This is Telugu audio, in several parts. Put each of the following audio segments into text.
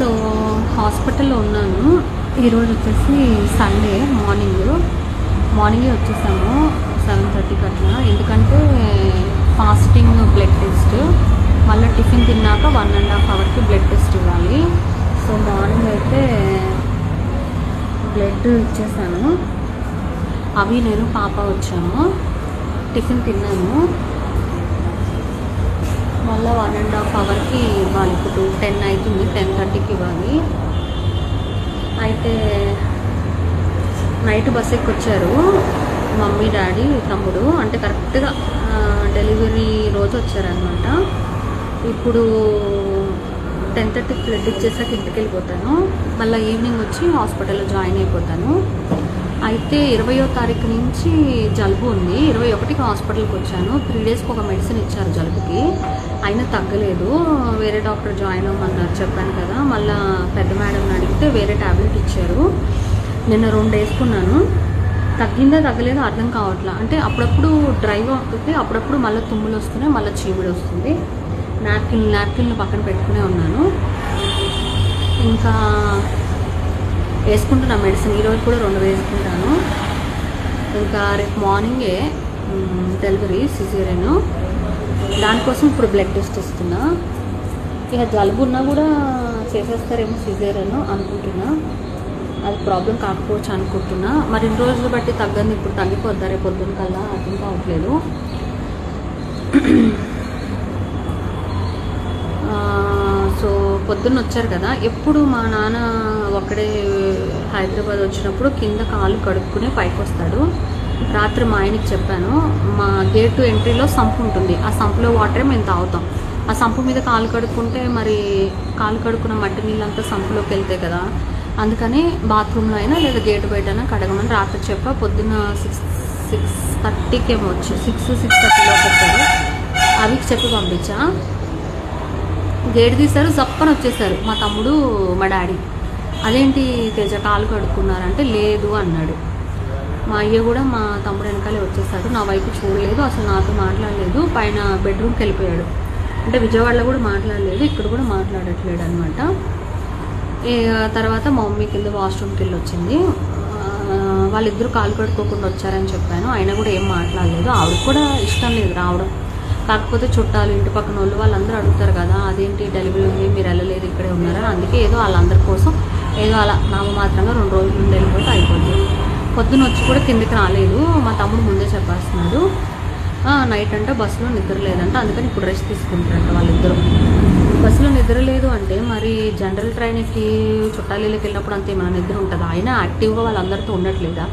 సో హాస్పిటల్లో ఉన్నాను. ఈరోజు వచ్చేసి సండే మార్నింగ్. మార్నింగే వచ్చేసాము సెవెన్ థర్టీకి అట్లా ఎందుకంటే ఫాస్టింగ్ బ్లడ్ టెస్ట్. మళ్ళీ టిఫిన్ తిన్నాక వన్ అండ్ హాఫ్ అవర్కి బ్లడ్ టెస్ట్ ఇవ్వాలి. సో మార్నింగ్ అయితే బ్లడ్ ఇచ్చేసాను. అవి నేను పాప వచ్చాము టిఫిన్ తిన్నాను. మళ్ళీ వన్ అండ్ హాఫ్ అవర్కి ఇవ్వాలి. ఇప్పుడు టెన్ అవుతుంది టెన్ థర్టీకి ఇవ్వాలి. అయితే నైట్ బస్ ఎక్కొచ్చారు. మమ్మీ డాడీ తమ్ముడు. అంటే కరెక్ట్గా డెలివరీ రోజు వచ్చారనమాట ఇప్పుడు టెన్ థర్టీకి బ్లడ్ ఇచ్చేసాక ఇంటికి వెళ్ళిపోతాను మళ్ళీ ఈవినింగ్ వచ్చి హాస్పిటల్లో జాయిన్ అయిపోతాను. అయితే ఇరవయో తారీఖు నుంచి జలుబు ఉంది. ఇరవై ఒకటికి హాస్పిటల్కి వచ్చాను. త్రీ డేస్కి ఒక మెడిసిన్ ఇచ్చారు జలుబుకి. అయినా తగ్గలేదు. వేరే డాక్టర్ జాయిన్ అవ్వమన్నారు. చెప్పాను కదా. మళ్ళీ పెద్ద మేడంని అడిగితే వేరే ట్యాబ్లెట్ ఇచ్చారు. నిన్న రెండు వేసుకున్నాను. తగ్గిందా తగ్గలేదో అర్థం కావట్లా. అంటే అప్పుడప్పుడు డ్రైవ్ అవుతుంది. అప్పుడప్పుడు మళ్ళీ తుమ్ములు వస్తున్నాయి. మళ్ళీ చీమిడి వస్తుంది. నాప్కిన్ నాప్కిన్లు పక్కన పెట్టుకునే ఉన్నాను. ఇంకా వేసుకుంటున్నా మెడిసిన్ ఈరోజు కూడా రెండు వేసుకుంటాను. ఇంకా రేపు మార్నింగే డెలివరీ సిజేరియన్ దానికోసం ఇప్పుడు బ్లడ్ టెస్ట్ ఇస్తున్నా. ఇక జలుబు ఉన్నా కూడా చేసేస్తారేమో సిజేరియన్ అనుకుంటున్నా. అది ప్రాబ్లం కాకపోవచ్చు అనుకుంటున్నా. మరి ఇన్ని రోజులు బట్టి తగ్గని ఇప్పుడు తగ్గిపోద్దా? రేపు పొద్దున్న కల్లా అర్థం కావట్లేదు ఆ, సో పొద్దున్న వచ్చారు కదా ఎప్పుడు మా నాన్న ఒక్కడే హైదరాబాద్ వచ్చినప్పుడు కింద కాలు కడుక్కుని పైకి వస్తాడు రాత్రి మా ఆయనకి చెప్పాను మా గేటు ఎంట్రీలో సంపు ఉంటుంది. ఆ సంపులో వాటరే మేము తాగుతాం. ఆ సంపు మీద కాలు కడుక్కుంటే మరి కాలు కడుక్కున్న మట్టి నీళ్ళంతా సంపులోకి వెళ్తాయి కదా అందుకని బాత్రూంలో అయినా లేదా గేటు బయట అయినా కడగమని రాత్రి చెప్పా. పొద్దున్న సిక్స్ సిక్స్ థర్టీకి ఏమో వచ్చి సిక్స్ సిక్స్ థర్టీలోకి వచ్చారు. అవి చెప్పి పంపించా. గేట్ తీశారు జప్పని వచ్చేసారు మా తమ్ముడు మా డాడీ. అదేంటి తేజ కాలు కడుక్కున్నారంటే లేదు అన్నాడు. మా అయ్య కూడా మా తమ్ముడు వెనకాలే వచ్చేసాడు. నా వైపు చూడలేదు అసలు నాతో మాట్లాడలేదు. పైన బెడ్రూమ్కి వెళ్ళిపోయాడు. అంటే విజయవాడలో కూడా మాట్లాడలేదు ఇక్కడ కూడా మాట్లాడట్లేడు అనమాట తర్వాత మా మమ్మీ కింద వాష్రూమ్కి వెళ్ళి వచ్చింది వాళ్ళిద్దరూ కాలు కడుక్కోకుండా వచ్చారని చెప్పాను. అయినా కూడా ఏం మాట్లాడలేదు. ఆవిడకి కూడా ఇష్టం లేదు రావడం. కాకపోతే చుట్టాలు ఇంటి పక్కన వాళ్ళు వాళ్ళందరూ అడుగుతారు కదా అదేంటి డెలివరీ ఉంది మీరు వెళ్ళలేదు ఇక్కడే ఉన్నారని అందుకే ఏదో వాళ్ళందరి కోసం ఏదో అలా నామమాత్రంగా రెండు రోజులు నుండి వెళ్ళిపోతే అయిపోద్ది. పొద్దున్న వచ్చి కూడా కిందకి రాలేదు. మా తమ్ముడు ముందే చెప్పేస్తున్నాడు. నైట్ అంటే బస్సులో నిద్ర లేదంట అందుకని ఇప్పుడు రెస్ట్ తీసుకుంటారంట వాళ్ళిద్దరూ. బస్సులో నిద్ర లేదు అంటే మరి జనరల్ ట్రైన్కి చుట్టాలీలకి వెళ్ళినప్పుడు అంత ఏమైనా నిద్ర ఉంటుందా? ఆయన యాక్టివ్గా వాళ్ళందరితో ఉండట్లేదా?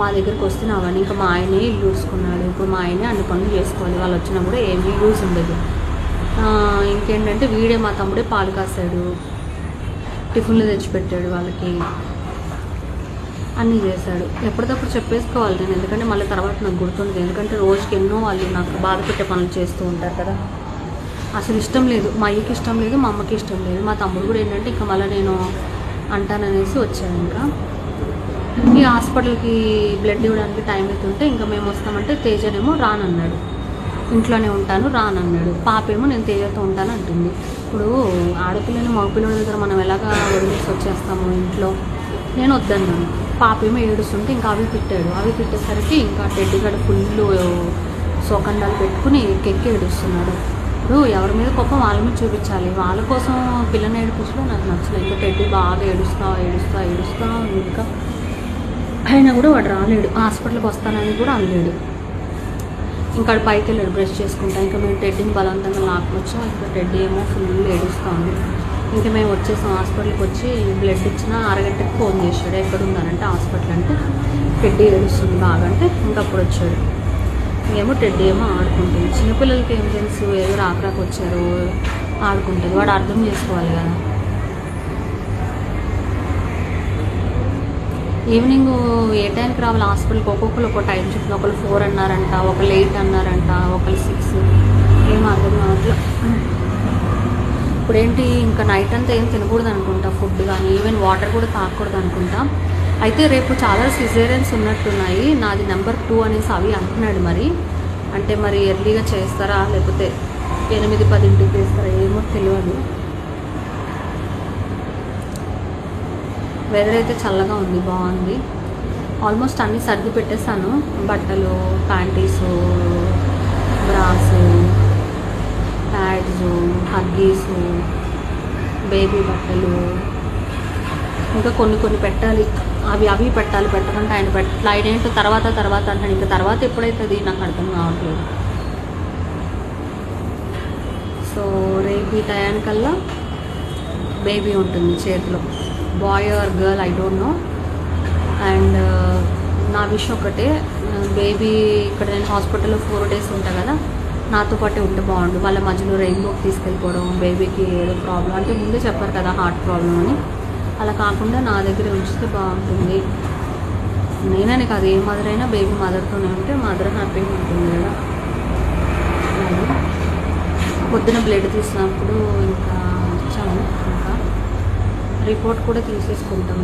మా దగ్గరికి వస్తే ఇంకా మా ఆయనే ఇల్లు చూసుకున్నాడు ఇప్పుడు మా ఆయనే అన్ని పనులు చేసుకోవాలి. వాళ్ళు వచ్చినా కూడా ఏమీ యూస్ ఉండదు. ఇంకేంటంటే వీడే మా తమ్ముడే పాలు కాసాడు టిఫిన్లు తెచ్చిపెట్టాడు వాళ్ళకి. అన్నీ చేశాడు. ఎప్పటికప్పుడు చెప్పేసుకోవాలి నేను. ఎందుకంటే మళ్ళీ తర్వాత నాకు గుర్తుంది. ఎందుకంటే రోజుకి ఎన్నో వాళ్ళు నాకు బాధ పెట్టే పనులు చేస్తూ ఉంటారు కదా. అసలు ఇష్టం లేదు. మా అయ్యకి ఇష్టం లేదు మా అమ్మకి ఇష్టం లేదు. మా తమ్ముడు కూడా ఏంటంటే ఇంకా మళ్ళీ నేను అంటాననేసి వచ్చాను ఇంకా. ఈ హాస్పిటల్కి బ్లడ్ ఇవ్వడానికి టైం అవుతుంటే ఇంకా మేము వస్తామంటే తేజనేమో రానన్నాడు. ఇంట్లోనే ఉంటాను రానన్నాడు. పాపేమో నేను తేజతో ఉంటాను అంటుంది. ఇప్పుడు ఆడపిల్లని మగపిల్లల దగ్గర మనం ఎలాగా వదిలేసి వచ్చేస్తాము ఇంట్లో? నేను వద్దన్నాను. పాపేమో ఏడుస్తుంటే ఇంకా అవి తిట్టాడు. అవి తిట్టేసరికి ఇంకా టెడ్డిగడ ఫుల్ సోకండాలు పెట్టుకుని ఎక్కెక్కి ఏడుస్తున్నాడు. ఇప్పుడు ఎవరి మీద కోపం వాళ్ళ మీద చూపించాలి. వాళ్ళ కోసం పిల్లని ఏడిపించడం నాకు నచ్చలేదు. ఇంకా టెడ్డి బాగా ఏడుస్తా ఏడుస్తా ఏడుస్తా ఇంకా. అయినా కూడా వాడు రాలేడు. హాస్పిటల్కి వస్తానని కూడా అనలేడు. ఇంకా పైకి వెళ్ళాడు బ్రష్ చేసుకుంటా. ఇంకా మేము టెడ్డీని బలవంతంగా లాక్కొచ్చాం. ఇంకా టెడ్డీ ఏమో ఫుల్ ఏడుస్తూ ఉంది ఇంకా మేము వచ్చేసాం హాస్పిటల్కి వచ్చి బ్లడ్ ఇచ్చిన అరగంటకి ఫోన్ చేశాడు. ఎక్కడ ఉందనంటే హాస్పిటల్ అంటే టెడ్డీ ఏడుస్తుంది బాగా అంటే ఇంకా అప్పుడు వచ్చాడు. ఏమో టెడ్డీ ఏమో ఆడుకుంటుంది. చిన్నపిల్లలకి ఏం తెలుసు? ఏదో రాకరాకు వచ్చారు. ఆడుకుంటుంది. వాడు అర్థం చేసుకోవాలి కదా. ఈవినింగ్ ఏ టైంకి రావాలి హాస్పిటల్కి. ఒక్కొక్కరు ఒక్కో టైం చెప్పిన ఒకళ్ళు ఫోర్ అన్నారంట ఒకళ్ళు ఎయిట్ అన్నారంట ఒకళ్ళు సిక్స్. ఏం అర్థం కావట్లే? ఇప్పుడు ఏంటి ఇంకా నైట్ అంతా ఏం తినకూడదు అనుకుంటా ఫుడ్ కానీ ఈవెన్ వాటర్ కూడా తాగకూడదు అనుకుంటా. అయితే రేపు చాలా సిజేరియన్స్ ఉన్నట్టున్నాయి. నాది నెంబర్ టూ అనేసి అవి అంటున్నాడు మరి. అంటే మరి ఎర్లీగా చేస్తారా లేకపోతే ఎనిమిది పదింటికి చేస్తారా ఏమో తెలియదు. వెదర్ అయితే చల్లగా ఉంది బాగుంది. ఆల్మోస్ట్ అన్నీ సర్ది పెట్టేస్తాను బట్టలు panties bras pads Huggies baby బట్టలు ఇంకా కొన్ని కొన్ని పెట్టాలి. అవి అవి పెట్టాలి పెట్టకుండా ఆయన పెట్ట ఆయన ఏంటో తర్వాత తర్వాత అంటాను ఇంకా తర్వాత ఎప్పుడైతుంది నాకు అర్థం కావట్లేదు. సో రేపు ఈ టయానికల్లా బేబీ ఉంటుంది చేతిలో. Boy or girl I don't know and నా విషయం ఒకటే బేబీ ఇక్కడ నేను హాస్పిటల్లో ఫోర్ డేస్ ఉంటా కదా నాతో పాటే ఉంటే బాగుండు. వాళ్ళ మధ్యలో రెయిన్బోకి తీసుకెళ్ళిపోవడం బేబీకి ఏదో ప్రాబ్లం అంటే ముందే చెప్పారు కదా హార్ట్ ప్రాబ్లం అని. అలా కాకుండా నా దగ్గర ఉంచితే బాగుంటుంది. నేనని కాదు ఏ మదర్ అయినా బేబీ మదర్తోనే ఉంటే మదర్ హ్యాపీగా ఉంటుంది కదా. పొద్దున బ్లడ్ తీసినప్పుడు ఇంకా రిపోర్ట్ కూడా తీసేసుకుంటాం